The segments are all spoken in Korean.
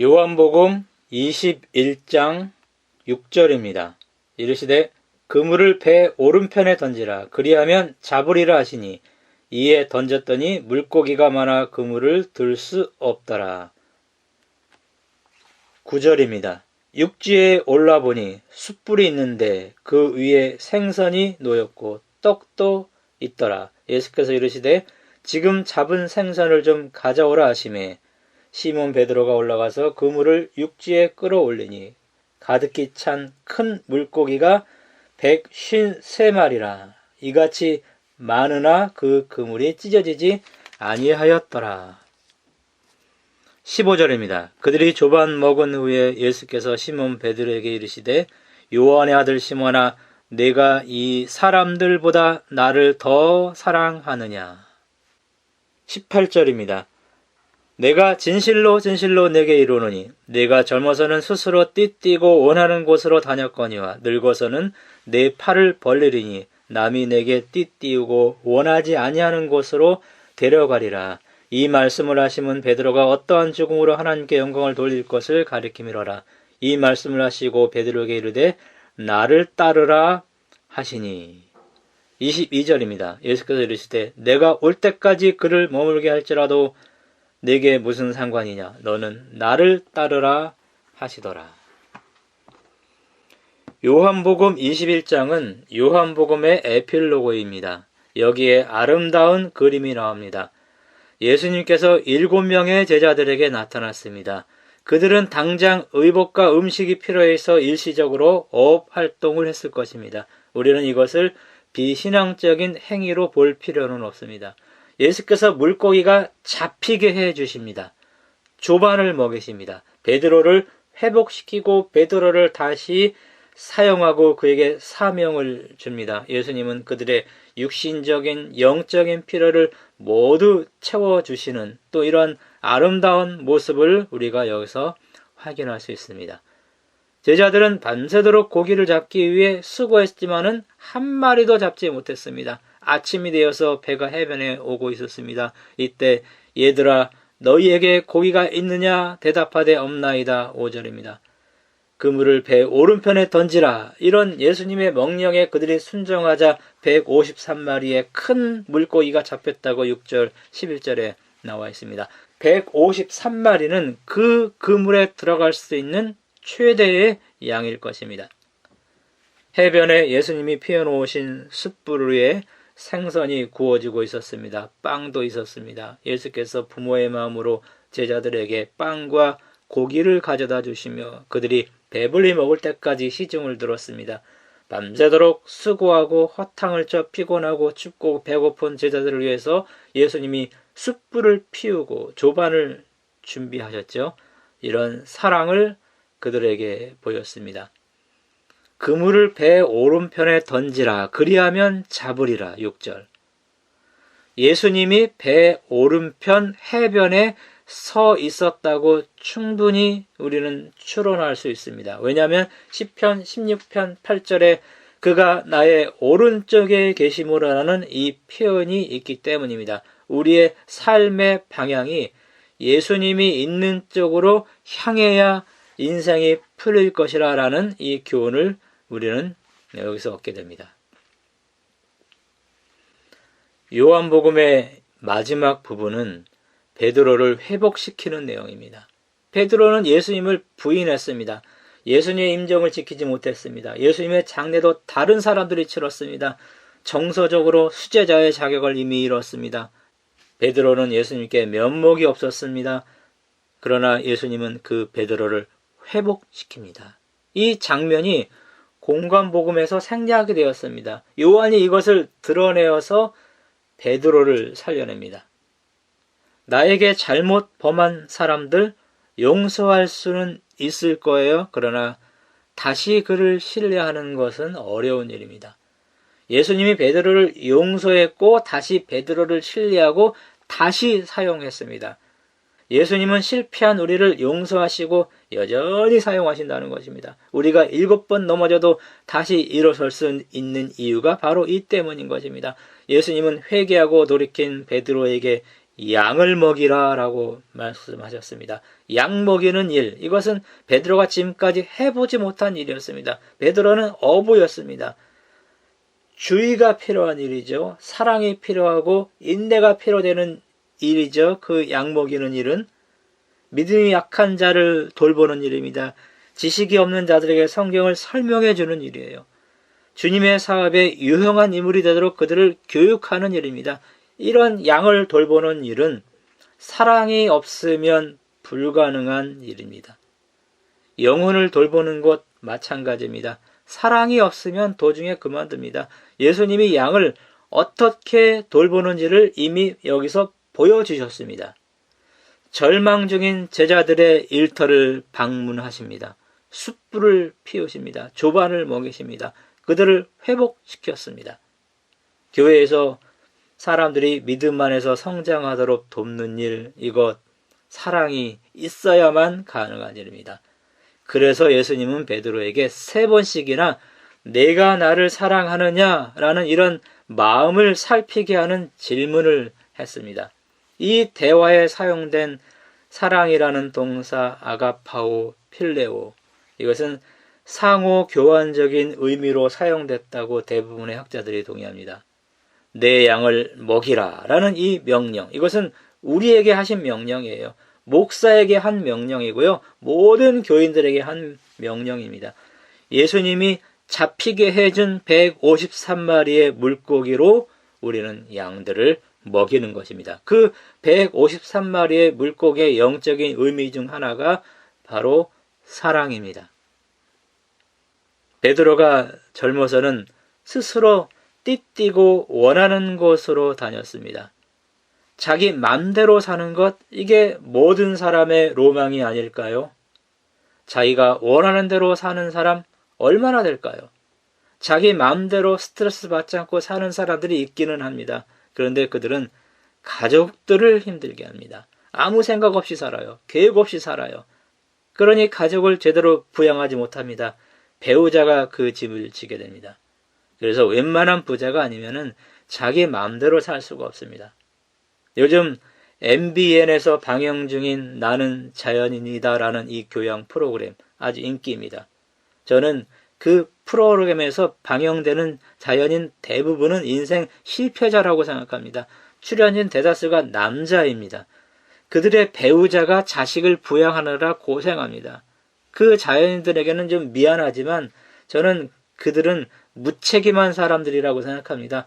요한복음 21장 6절입니다. 이르시되 그물을 배 오른편에 던지라 그리하면 잡으리라 하시니 이에 던졌더니 물고기가 많아 그물을 들 수 없더라. 9절입니다. 육지에 올라보니 숯불이 있는데 그 위에 생선이 놓였고 떡도 있더라. 예수께서 이르시되 지금 잡은 생선을 좀 가져오라 하심에 시몬 베드로가 올라가서 그물을 육지에 끌어올리니 가득히 찬 큰 물고기가 153마리라. 이같이 많으나 그 그물이 찢어지지 아니하였더라. 15절입니다. 그들이 조반 먹은 후에 예수께서 시몬 베드로에게 이르시되 요한의 아들 시몬아 내가 이 사람들보다 나를 더 사랑하느냐. 18절입니다. 내가 진실로 진실로 내게 이르노니 내가 젊어서는 스스로 띠뛰고 원하는 곳으로 다녔거니와 늙어서는 내 팔을 벌리리니 남이 내게 띠띠우고 원하지 아니하는 곳으로 데려가리라. 이 말씀을 하시면 베드로가 어떠한 죽음으로 하나님께 영광을 돌릴 것을 가리키미러라. 이 말씀을 하시고 베드로에게 이르되 나를 따르라 하시니 22절입니다. 예수께서 이르시되 내가 올 때까지 그를 머물게 할지라도 내게 무슨 상관이냐 너는 나를 따르라 하시더라. 요한복음 21장은 요한복음의 에필로고입니다. 여기에 아름다운 그림이 나옵니다. 예수님께서 일곱 명의 제자들에게 나타났습니다. 그들은 당장 의복과 음식이 필요해서 일시적으로 업 활동을 했을 것입니다. 우리는 이것을 비신앙적인 행위로 볼 필요는 없습니다. 예수께서 물고기가 잡히게 해 주십니다. 조반을 먹이십니다. 베드로를 회복시키고 베드로를 다시 사용하고 그에게 사명을 줍니다. 예수님은 그들의 육신적인 영적인 필요를 모두 채워주시는 또 이러한 아름다운 모습을 우리가 여기서 확인할 수 있습니다. 제자들은 밤새도록 고기를 잡기 위해 수고했지만은 한 마리도 잡지 못했습니다. 아침이 되어서 배가 해변에 오고 있었습니다. 이때 얘들아 너희에게 고기가 있느냐 대답하되 없나이다 5절입니다. 그물을 배 오른편에 던지라. 이런 예수님의 명령에 그들이 순종하자 153마리의 큰 물고기가 잡혔다고 6절, 11절에 나와 있습니다. 153마리는 그 그물에 들어갈 수 있는 최대의 양일 것입니다. 해변에 예수님이 피워놓으신 숯불 위에 생선이 구워지고 있었습니다. 빵도 있었습니다. 예수께서 부모의 마음으로 제자들에게 빵과 고기를 가져다 주시며 그들이 배불리 먹을 때까지 시중을 들었습니다. 밤새도록 수고하고 허탕을 쳐 피곤하고 춥고 배고픈 제자들을 위해서 예수님이 숯불을 피우고 조반을 준비하셨죠. 이런 사랑을 그들에게 보였습니다. 그물을 배 오른편에 던지라 그리하면 잡으리라 6절. 예수님이 배 오른편 해변에 서 있었다고 충분히 우리는 추론할 수 있습니다. 왜냐하면 10편 16편 8절에 그가 나의 오른쪽에 계시므로라는 이 표현이 있기 때문입니다. 우리의 삶의 방향이 예수님이 있는 쪽으로 향해야 인생이 풀릴 것이라는 이 교훈을 우리는 여기서 얻게 됩니다. 요한복음의 마지막 부분은 베드로를 회복시키는 내용입니다. 베드로는 예수님을 부인했습니다. 예수님의 임정을 지키지 못했습니다. 예수님의 장례도 다른 사람들이 치렀습니다. 정서적으로 수제자의 자격을 이미 잃었습니다. 베드로는 예수님께 면목이 없었습니다. 그러나 예수님은 그 베드로를 회복시킵니다. 이 장면이 공관복음에서 생략이 되었습니다. 요한이 이것을 드러내어서 베드로를 살려냅니다. 나에게 잘못 범한 사람들 용서할 수는 있을 거예요. 그러나 다시 그를 신뢰하는 것은 어려운 일입니다. 예수님이 베드로를 용서했고 다시 베드로를 신뢰하고 다시 사용했습니다. 예수님은 실패한 우리를 용서하시고 여전히 사용하신다는 것입니다. 우리가 일곱 번 넘어져도 다시 일어설 수 있는 이유가 바로 이 때문인 것입니다. 예수님은 회개하고 돌이킨 베드로에게 양을 먹이라 라고 말씀하셨습니다. 양 먹이는 일 이것은 베드로가 지금까지 해보지 못한 일이었습니다. 베드로는 어부였습니다. 주의가 필요한 일이죠. 사랑이 필요하고 인내가 필요되는 일이죠. 그 양 먹이는 일은 믿음이 약한 자를 돌보는 일입니다. 지식이 없는 자들에게 성경을 설명해 주는 일이에요. 주님의 사업에 유용한 인물이 되도록 그들을 교육하는 일입니다. 이런 양을 돌보는 일은 사랑이 없으면 불가능한 일입니다. 영혼을 돌보는 것 마찬가지입니다. 사랑이 없으면 도중에 그만둡니다. 예수님이 양을 어떻게 돌보는지를 이미 여기서 보여주셨습니다. 절망 중인 제자들의 일터를 방문하십니다. 숯불을 피우십니다. 조반을 먹이십니다. 그들을 회복시켰습니다. 교회에서 사람들이 믿음 안에서 성장하도록 돕는 일, 이것, 사랑이 있어야만 가능한 일입니다. 그래서 예수님은 베드로에게 세 번씩이나 내가 나를 사랑하느냐라는 이런 마음을 살피게 하는 질문을 했습니다. 이 대화에 사용된 사랑이라는 동사 아가파오 필레오 이것은 상호 교환적인 의미로 사용됐다고 대부분의 학자들이 동의합니다. 내 양을 먹이라 라는 이 명령 이것은 우리에게 하신 명령이에요. 목사에게 한 명령이고요. 모든 교인들에게 한 명령입니다. 예수님이 잡히게 해준 153마리의 물고기로 우리는 양들을 먹이는 것입니다. 그 153마리의 물고기의 영적인 의미 중 하나가 바로 사랑입니다. 베드로가 젊어서는 스스로 띠띠고 원하는 곳으로 다녔습니다. 자기 맘대로 사는 것, 이게 모든 사람의 로망이 아닐까요? 자기가 원하는 대로 사는 사람 얼마나 될까요? 자기 마음대로 스트레스 받지 않고 사는 사람들이 있기는 합니다. 그런데 그들은 가족들을 힘들게 합니다. 아무 생각 없이 살아요. 계획 없이 살아요. 그러니 가족을 제대로 부양하지 못합니다. 배우자가 그 집을 지게 됩니다. 그래서 웬만한 부자가 아니면은 자기 마음대로 살 수가 없습니다. 요즘 MBN에서 방영 중인 나는 자연인이다라는 이 교양 프로그램 아주 인기입니다. 저는 그 프로그램에서 방영되는 자연인 대부분은 인생 실패자라고 생각합니다. 출연진 대다수가 남자입니다. 그들의 배우자가 자식을 부양하느라 고생합니다. 그 자연인들에게는 좀 미안하지만 저는 그들은 무책임한 사람들이라고 생각합니다.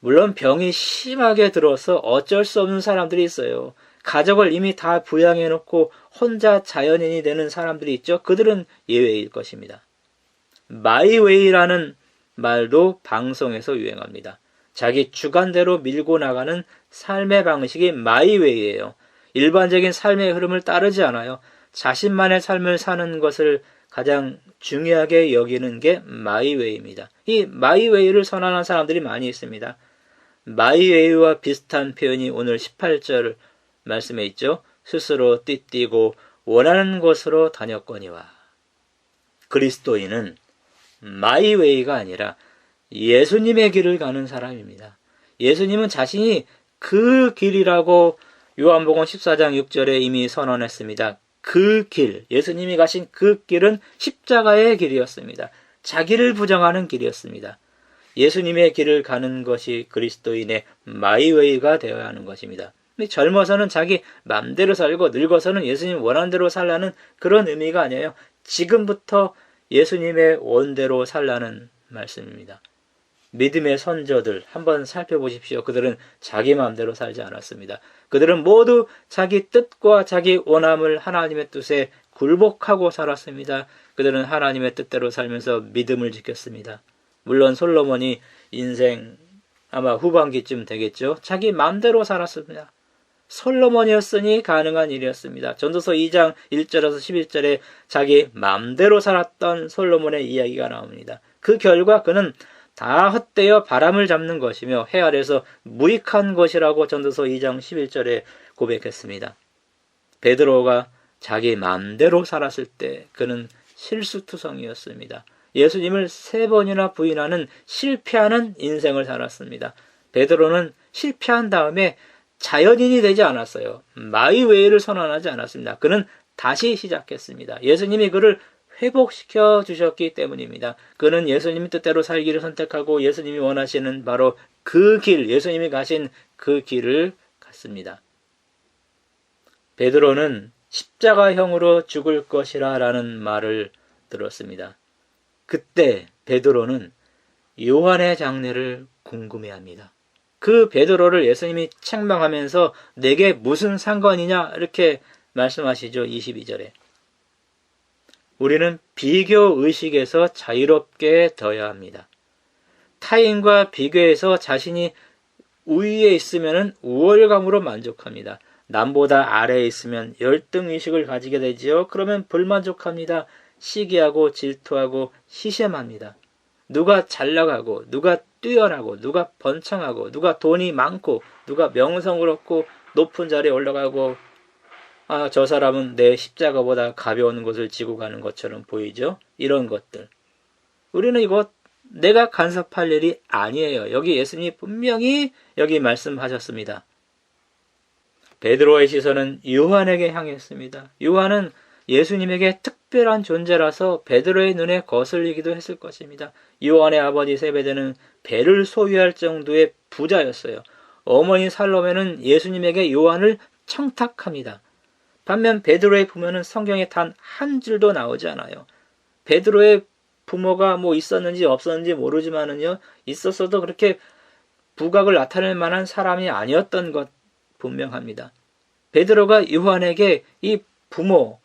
물론 병이 심하게 들어서 어쩔 수 없는 사람들이 있어요. 가족을 이미 다 부양해 놓고 혼자 자연인이 되는 사람들이 있죠. 그들은 예외일 것입니다. 마이웨이라는 말도 방송에서 유행합니다. 자기 주관대로 밀고 나가는 삶의 방식이 마이웨이예요. 일반적인 삶의 흐름을 따르지 않아요. 자신만의 삶을 사는 것을 가장 중요하게 여기는 게 마이웨이입니다. 이 마이웨이를 선언하는 사람들이 많이 있습니다. 마이웨이와 비슷한 표현이 오늘 18절 말씀에 있죠. 스스로 띠띠고 원하는 곳으로 다녔거니와. 그리스도인은 마이웨이가 아니라 예수님의 길을 가는 사람입니다. 예수님은 자신이 그 길이라고 요한복음 14장 6절에 이미 선언했습니다. 그 길, 예수님이 가신 그 길은 십자가의 길이었습니다. 자기를 부정하는 길이었습니다. 예수님의 길을 가는 것이 그리스도인의 마이웨이가 되어야 하는 것입니다. 젊어서는 자기 맘대로 살고 늙어서는 예수님 원하는 대로 살라는 그런 의미가 아니에요. 지금부터 예수님의 원대로 살라는 말씀입니다. 믿음의 선조들 한번 살펴보십시오. 그들은 자기 마음대로 살지 않았습니다. 그들은 모두 자기 뜻과 자기 원함을 하나님의 뜻에 굴복하고 살았습니다. 그들은 하나님의 뜻대로 살면서 믿음을 지켰습니다. 물론 솔로몬이 인생 아마 후반기쯤 되겠죠. 자기 마음대로 살았습니다. 솔로몬이었으니 가능한 일이었습니다. 전도서 2장 1절에서 11절에 자기 마음대로 살았던 솔로몬의 이야기가 나옵니다. 그 결과 그는 다 헛되어 바람을 잡는 것이며 해 아래서 무익한 것이라고 전도서 2장 11절에 고백했습니다. 베드로가 자기 마음대로 살았을 때 그는 실수투성이었습니다. 예수님을 세 번이나 부인하는 실패하는 인생을 살았습니다. 베드로는 실패한 다음에 자연인이 되지 않았어요. 마이웨이를 선언하지 않았습니다. 그는 다시 시작했습니다. 예수님이 그를 회복시켜 주셨기 때문입니다. 그는 예수님 뜻대로 살기를 선택하고 예수님이 원하시는 바로 그 길, 예수님이 가신 그 길을 갔습니다. 베드로는 십자가형으로 죽을 것이라 라는 말을 들었습니다. 그때 베드로는 요한의 장례를 궁금해합니다. 그 베드로를 예수님이 책망하면서 내게 무슨 상관이냐 이렇게 말씀하시죠. 22절에. 우리는 비교 의식에서 자유롭게 되어야 합니다. 타인과 비교해서 자신이 우위에 있으면 우월감으로 만족합니다. 남보다 아래에 있으면 열등 의식을 가지게 되지요. 그러면 불만족합니다. 시기하고 질투하고 시샘합니다. 누가 잘 나가고 누가 뛰어나고 누가 번창하고 누가 돈이 많고 누가 명성을 얻고 높은 자리에 올라가고 아, 저 사람은 내 십자가보다 가벼운 것을 지고 가는 것처럼 보이죠? 이런 것들. 우리는 이거 내가 간섭할 일이 아니에요. 여기 예수님이 분명히 여기 말씀하셨습니다. 베드로의 시선은 요한에게 향했습니다. 요한은 예수님에게 특 별한 존재라서 베드로의 눈에 거슬리기도 했을 것입니다. 요한의 아버지 세베드는 배를 소유할 정도의 부자였어요. 어머니 살로메는 예수님에게 요한을 청탁합니다. 반면 베드로의 부모는 성경에 단 한 줄도 나오지 않아요. 베드로의 부모가 뭐 있었는지 없었는지 모르지만은요, 있었어도 그렇게 부각을 나타낼 만한 사람이 아니었던 것 분명합니다. 베드로가 요한에게 이 부모,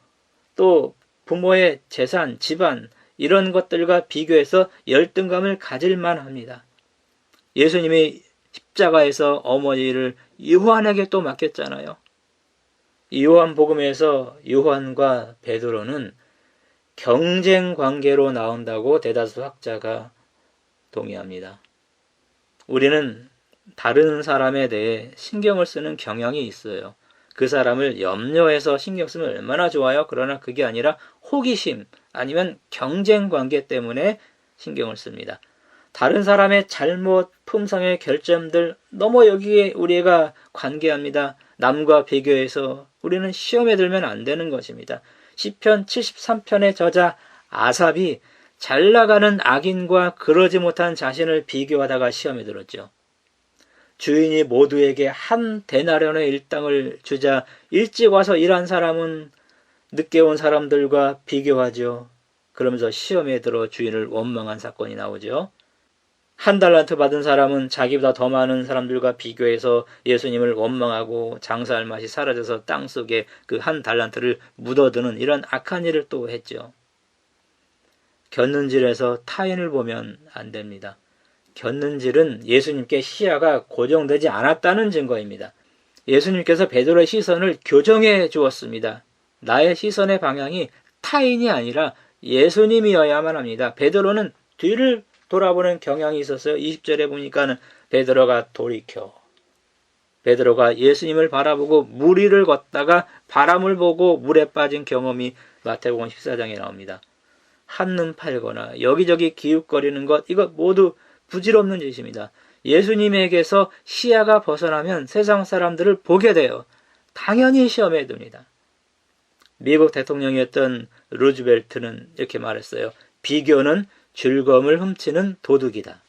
또 부모의 재산, 집안, 이런 것들과 비교해서 열등감을 가질 만합니다. 예수님이 십자가에서 어머니를 요한에게 또 맡겼잖아요. 요한 복음에서 요한과 베드로는 경쟁 관계로 나온다고 대다수 학자가 동의합니다. 우리는 다른 사람에 대해 신경을 쓰는 경향이 있어요. 그 사람을 염려해서 신경 쓰면 얼마나 좋아요. 그러나 그게 아니라 호기심 아니면 경쟁 관계 때문에 신경을 씁니다. 다른 사람의 잘못, 품성의 결점들 너무 여기에 우리가 관계합니다. 남과 비교해서 우리는 시험에 들면 안 되는 것입니다. 시편 73편의 저자 아삽이 잘 나가는 악인과 그러지 못한 자신을 비교하다가 시험에 들었죠. 주인이 모두에게 한 대나련의 일당을 주자 일찍 와서 일한 사람은 늦게 온 사람들과 비교하죠. 그러면서 시험에 들어 주인을 원망한 사건이 나오죠. 한 달란트 받은 사람은 자기보다 더 많은 사람들과 비교해서 예수님을 원망하고 장사할 맛이 사라져서 땅 속에 그 한 달란트를 묻어두는 이런 악한 일을 또 했죠. 곁는질에서 타인을 보면 안 됩니다. 곁는질은 예수님께 시야가 고정되지 않았다는 증거입니다. 예수님께서 베드로의 시선을 교정해 주었습니다. 나의 시선의 방향이 타인이 아니라 예수님이어야만 합니다. 베드로는 뒤를 돌아보는 경향이 있었어요. 20절에 보니까는 베드로가 돌이켜 베드로가 예수님을 바라보고 물 위를 걷다가 바람을 보고 물에 빠진 경험이 마태복음 14장에 나옵니다. 한눈 팔거나 여기저기 기웃거리는 것 이것 모두 부질없는 짓입니다. 예수님에게서 시야가 벗어나면 세상 사람들을 보게 돼요. 당연히 시험에 듭니다. 미국 대통령이었던 루즈벨트는 이렇게 말했어요. 비교는 즐거움을 훔치는 도둑이다.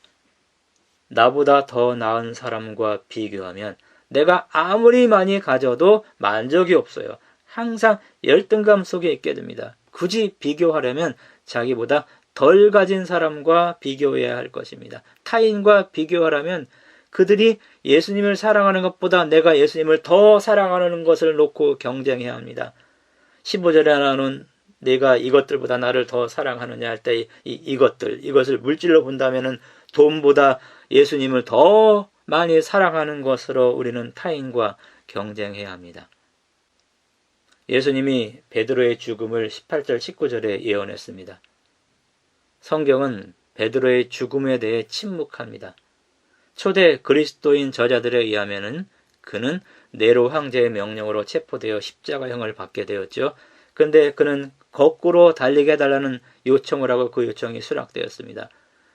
나보다 더 나은 사람과 비교하면 내가 아무리 많이 가져도 만족이 없어요. 항상 열등감 속에 있게 됩니다. 굳이 비교하려면 자기보다 덜 가진 사람과 비교해야 할 것입니다. 타인과 비교하라면 그들이 예수님을 사랑하는 것보다 내가 예수님을 더 사랑하는 것을 놓고 경쟁해야 합니다. 15절에 나오는 내가 이것들보다 나를 더 사랑하느냐 할때 이, 이것들 이것을 물질로 본다면은 돈보다 예수님을 더 많이 사랑하는 것으로 우리는 타인과 경쟁해야 합니다. 예수님이 베드로의 죽음을 18절 19절에 예언했습니다. 성경은 베드로의 죽음에 대해 침묵합니다. 초대 그리스도인 저자들에 의하면은 그는 네로 황제의 명령으로 체포되어 십자가형을 받게 되었죠. 근데 그는 거꾸로 달리게 해달라는 요청을 하고 그 요청이 수락되었습니다.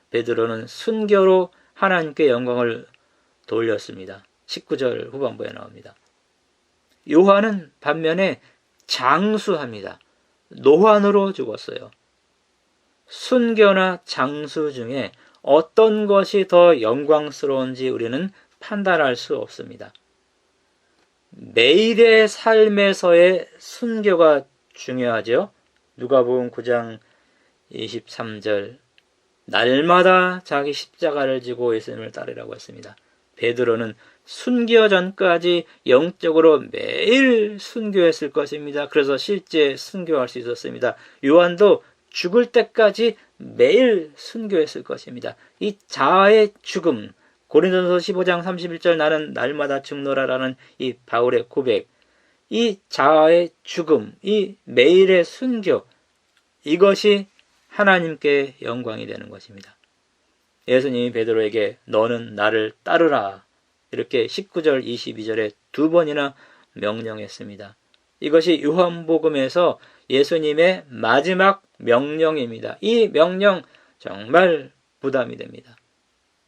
베드로는 순교로 하나님께 영광을 돌렸습니다. 19절 후반부에 나옵니다. 요한은 반면에 장수합니다. 노환으로 죽었어요. 순교나 장수 중에 어떤 것이 더 영광스러운지 우리는 판단할 수 없습니다. 매일의 삶에서의 순교가 중요하죠. 누가복음 9장 23절 날마다 자기 십자가를 지고 예수님을 따르라고 했습니다. 베드로는 순교 전까지 영적으로 매일 순교했을 것입니다. 그래서 실제 순교할 수 있었습니다. 요한도 죽을 때까지 매일 순교했을 것입니다. 이 자아의 죽음, 고린도서 15장 31절 나는 날마다 죽노라라는 이 바울의 고백, 이 자아의 죽음, 이 매일의 순교, 이것이 하나님께 영광이 되는 것입니다. 예수님이 베드로에게 너는 나를 따르라 이렇게 19절 22절에 두 번이나 명령했습니다. 이것이 요한복음에서 예수님의 마지막 명령입니다. 이 명령 정말 부담이 됩니다.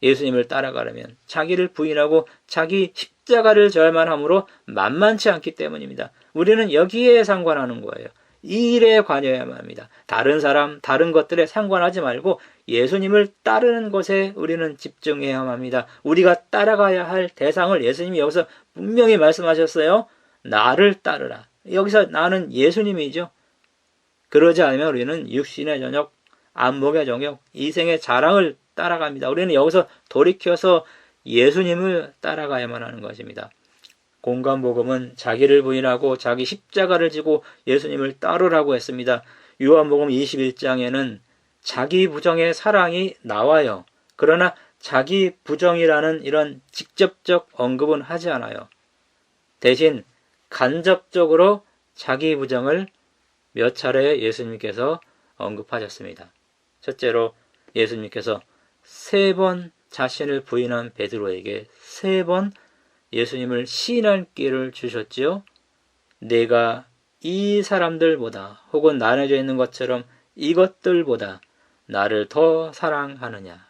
예수님을 따라가려면 자기를 부인하고 자기 십자가를 져야만 하므로 만만치 않기 때문입니다. 우리는 여기에 상관하는 거예요. 이 일에 관여해야만 합니다. 다른 사람, 다른 것들에 상관하지 말고 예수님을 따르는 것에 우리는 집중해야만 합니다. 우리가 따라가야 할 대상을 예수님이 여기서 분명히 말씀하셨어요. 나를 따르라. 여기서 나는 예수님이죠. 그러지 않으면 우리는 육신의 저녁, 안목의 정욕, 이생의 자랑을 따라갑니다. 우리는 여기서 돌이켜서 예수님을 따라가야만 하는 것입니다. 공간복음은 자기를 부인하고 자기 십자가를 지고 예수님을 따르라고 했습니다. 요한복음 21장에는 자기 부정의 사랑이 나와요. 그러나 자기 부정이라는 이런 직접적 언급은 하지 않아요. 대신 간접적으로 자기 부정을 몇 차례 예수님께서 언급하셨습니다. 첫째로 예수님께서 세 번 자신을 부인한 베드로에게 세 번 예수님을 시인할 기회를 주셨지요. 내가 이 사람들보다 혹은 나눠져 있는 것처럼 이것들보다 나를 더 사랑하느냐.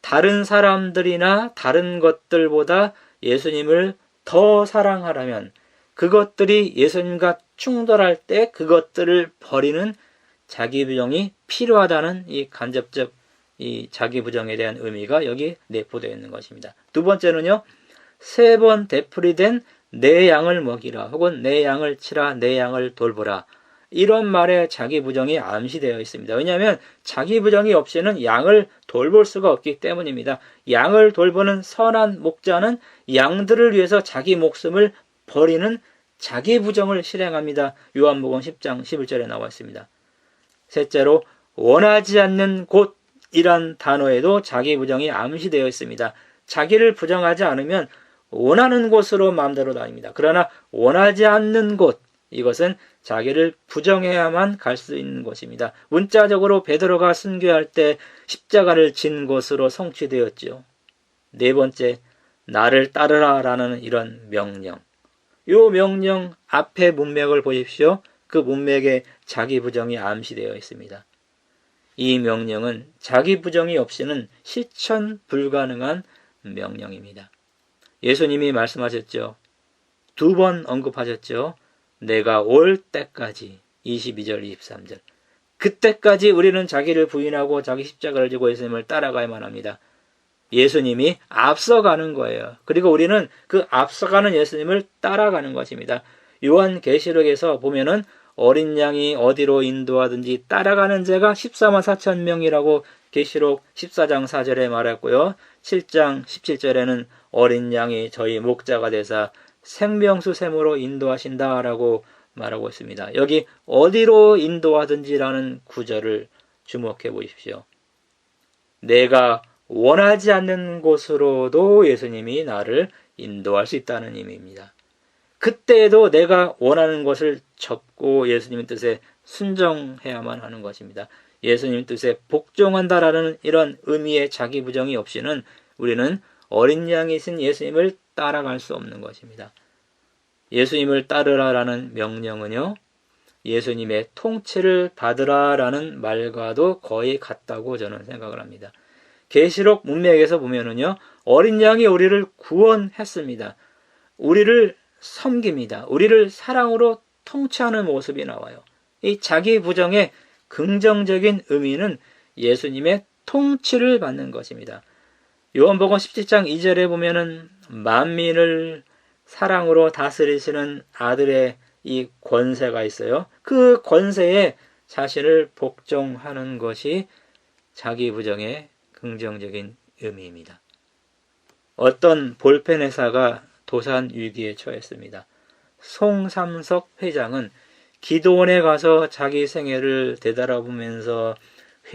다른 사람들이나 다른 것들보다 예수님을 더 사랑하라면 그것들이 예수님과 충돌할 때 그것들을 버리는 자기 부정이 필요하다는 이 간접적 이 자기 부정에 대한 의미가 여기 내포되어 있는 것입니다. 두 번째는요, 세 번 되풀이된 내 양을 먹이라 혹은 내 양을 치라 내 양을 돌보라 이런 말에 자기 부정이 암시되어 있습니다. 왜냐하면 자기 부정이 없이는 양을 돌볼 수가 없기 때문입니다. 양을 돌보는 선한 목자는 양들을 위해서 자기 목숨을 버리는 자기 부정을 실행합니다. 요한복음 10장 11절에 나와 있습니다. 셋째로 원하지 않는 곳 이란 단어에도 자기 부정이 암시되어 있습니다. 자기를 부정하지 않으면 원하는 곳으로 마음대로 다닙니다. 그러나 원하지 않는 곳 이것은 자기를 부정해야만 갈 수 있는 곳입니다. 문자적으로 베드로가 순교할 때 십자가를 진 것으로 성취되었지요. 네 번째, 나를 따르라라는 이런 명령. 요 명령 앞에 문맥을 보십시오. 그 문맥에 자기 부정이 암시되어 있습니다. 이 명령은 자기 부정이 없이는 실천 불가능한 명령입니다. 예수님이 말씀하셨죠. 두 번 언급하셨죠. 내가 올 때까지 22절 23절 그때까지 우리는 자기를 부인하고 자기 십자가를 지고 예수님을 따라가야만 합니다. 예수님이 앞서가는 거예요. 그리고 우리는 그 앞서가는 예수님을 따라가는 것입니다. 요한 계시록에서 보면은 어린 양이 어디로 인도하든지 따라가는 자가 14만 4천 명이라고 계시록 14장 4절에 말했고요. 7장 17절에는 어린 양이 저희 목자가 되사 생명수 샘으로 인도하신다라고 말하고 있습니다. 여기 어디로 인도하든지라는 구절을 주목해 보십시오. 내가 원하지 않는 곳으로도 예수님이 나를 인도할 수 있다는 의미입니다. 그때에도 내가 원하는 것을 접고 예수님의 뜻에 순정해야만 하는 것입니다. 예수님 뜻에 복종한다라는 이런 의미의 자기 부정이 없이는 우리는 어린 양이신 예수님을 따라갈 수 없는 것입니다. 예수님을 따르라라는 명령은요, 예수님의 통치를 받으라라는 말과도 거의 같다고 저는 생각을 합니다. 계시록 문맥에서 보면은요, 어린 양이 우리를 구원했습니다. 우리를 섬깁니다. 우리를 사랑으로 통치하는 모습이 나와요. 이 자기 부정의 긍정적인 의미는 예수님의 통치를 받는 것입니다. 요한복음 17장 2절에 보면은 만민을 사랑으로 다스리시는 아들의 이 권세가 있어요. 그 권세에 자신을 복종하는 것이 자기 부정의 긍정적인 의미입니다. 어떤 볼펜 회사가 도산 위기에 처했습니다. 송삼석 회장은 기도원에 가서 자기 생애를 되돌아보면서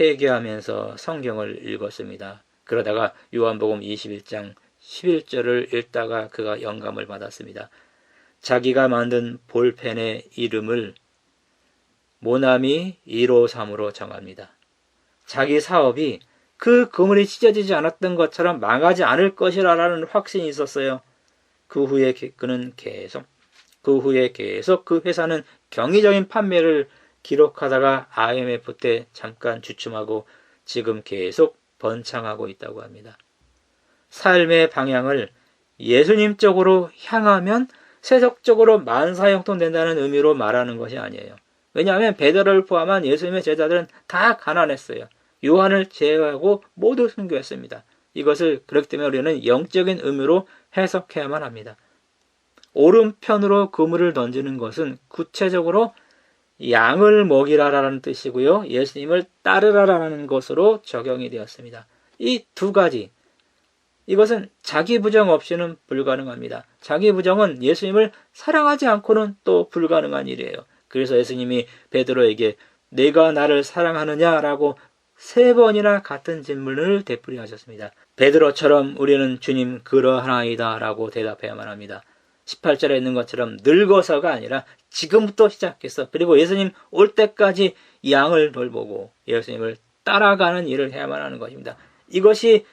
회개하면서 성경을 읽었습니다. 그러다가 요한복음 21장 11절을 읽다가 그가 영감을 받았습니다. 자기가 만든 볼펜의 이름을 모나미 153으로 정합니다. 자기 사업이 그 그물이 찢어지지 않았던 것처럼 망하지 않을 것이라는 확신이 있었어요. 그 후에 그는 계속 그 후에 계속 그 회사는 경이적인 판매를 기록하다가 IMF 때 잠깐 주춤하고 지금 계속 번창하고 있다고 합니다. 삶의 방향을 예수님 쪽으로 향하면 세속적으로 만사 형통된다는 의미로 말하는 것이 아니에요. 왜냐하면 베드로를 포함한 예수님의 제자들은 다 가난했어요. 요한을 제외하고 모두 순교했습니다. 이것을 그렇기 때문에 우리는 영적인 의미로 해석해야만 합니다. 오른편으로 그물을 던지는 것은 구체적으로 양을 먹이라라는 뜻이고요. 예수님을 따르라라는 것으로 적용이 되었습니다. 이 두 가지 이것은 자기 부정 없이는 불가능합니다. 자기 부정은 예수님을 사랑하지 않고는 또 불가능한 일이에요. 그래서 예수님이 베드로에게 내가 나를 사랑하느냐라고 세 번이나 같은 질문을 되풀이하셨습니다. 베드로처럼 우리는 주님 그러하나이다 라고 대답해야만 합니다. 18절에 있는 것처럼 늙어서가 아니라 지금부터 시작해서 그리고 예수님 올 때까지 양을 돌보고 예수님을 따라가는 일을 해야만 하는 것입니다. 이것이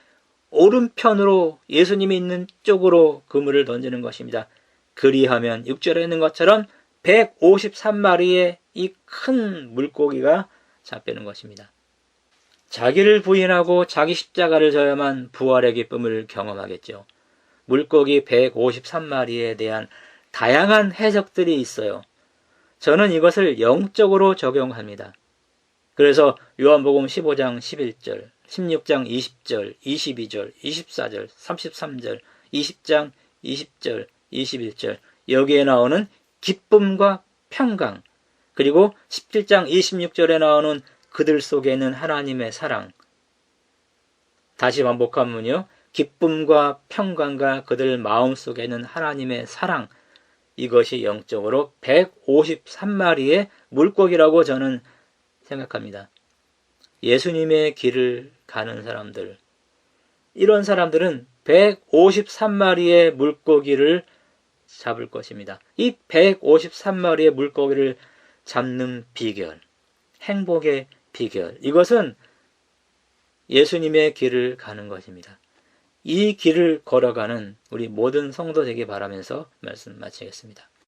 오른편으로 예수님이 있는 쪽으로 그물을 던지는 것입니다. 그리하면 6절에 있는 것처럼 153마리의 이 큰 물고기가 잡히는 것입니다. 자기를 부인하고 자기 십자가를 져야만 부활의 기쁨을 경험하겠죠. 물고기 153마리에 대한 다양한 해석들이 있어요. 저는 이것을 영적으로 적용합니다. 그래서 요한복음 15장 11절, 16장 20절, 22절, 24절, 33절, 20장 20절, 21절 여기에 나오는 기쁨과 평강 그리고 17장 26절에 나오는 그들 속에 있는 하나님의 사랑. 다시 반복하면요. 기쁨과 평강과 그들 마음 속에 있는 하나님의 사랑. 이것이 영적으로 153마리의 물고기라고 저는 생각합니다. 예수님의 길을 가는 사람들. 이런 사람들은 153마리의 물고기를 잡을 것입니다. 이 153마리의 물고기를 잡는 비결, 행복의 비결, 이것은 예수님의 길을 가는 것입니다. 이 길을 걸어가는 우리 모든 성도 되기 바라면서 말씀 마치겠습니다.